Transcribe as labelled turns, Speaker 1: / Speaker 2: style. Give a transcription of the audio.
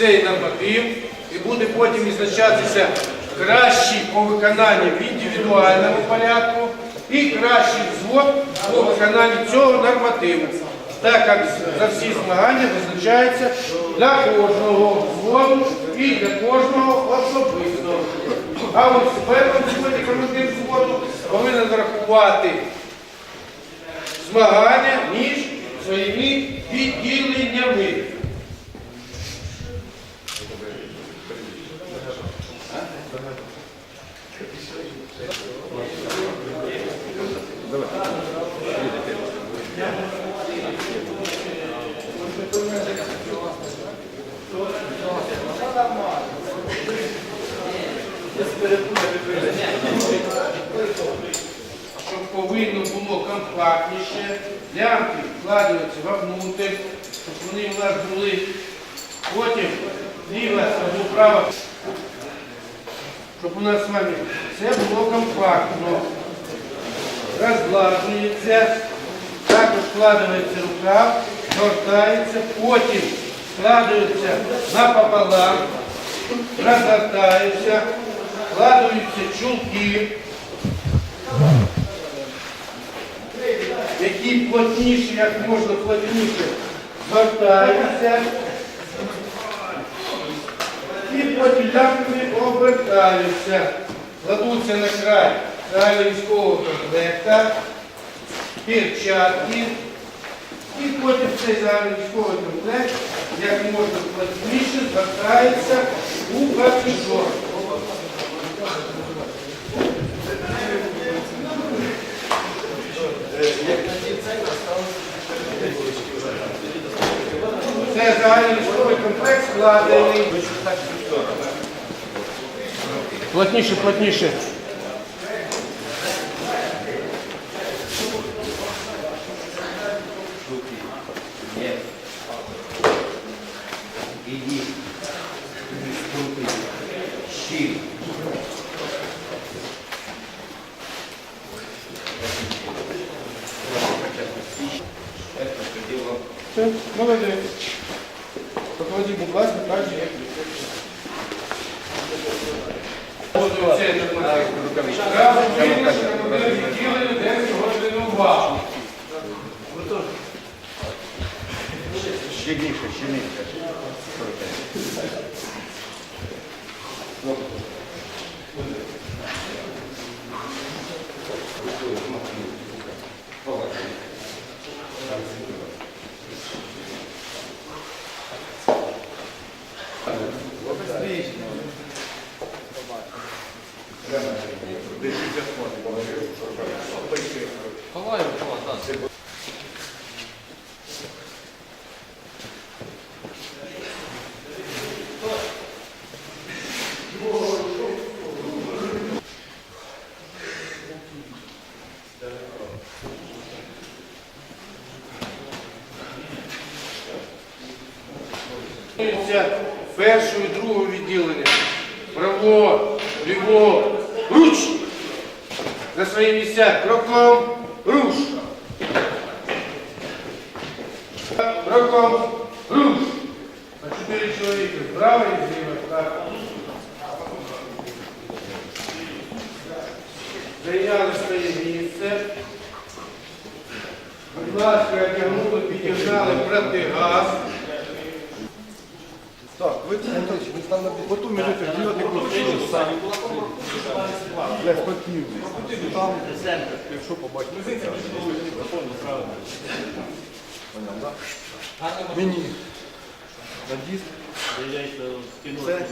Speaker 1: цей норматив і буде потім відзначатися кращий по виконанню в індивідуальному порядку і кращий взвод по виконанню цього нормативу. Так як за всі змагання визначається для кожного взводу і для кожного особисто. А ось першому взводі командир взводу повинен врахувати змагання між своїми відділеннями. Щоб повинно було компактніше, лямки вкладаються вовнутрь, щоб вони у нас були. Потім ліва або права, щоб у нас з вами все було компактно. Розглажується, також вкладається рукав, гортається, потім складується напополам, розгортається, вкладаються чулки. які плотніше, як можна плотніше, звертаються і потім лямками обертаються, кладуться на край краю військового комплекта, перчатки, і потім цей військовий комплект, як можна плотніше, звертається у капюшон. Це загальний військовий комплекс складений. Плотніше, плотніше.
Speaker 2: Иди. Ступай. Щи. Это что дело?
Speaker 1: Все, молодець. Покладіть, будь ласка, так же, як Ще більше, ще Разом
Speaker 2: щільніше.
Speaker 1: Відділення першого і другого відділення. Право, ліво, руч! На свої місця. Кроком, руш! Кроком, руш! На чотири чоловіки. Справа і зліва. Так. Зайняли своє місце. Будь ласка, одягнули, підігнали протигаз.
Speaker 3: Так, ви Анатолійович, ви там на поту міжете ділати курсу самі. Для спортивності. Там, якщо побачите. Поняв, так? Мені. На диск. Це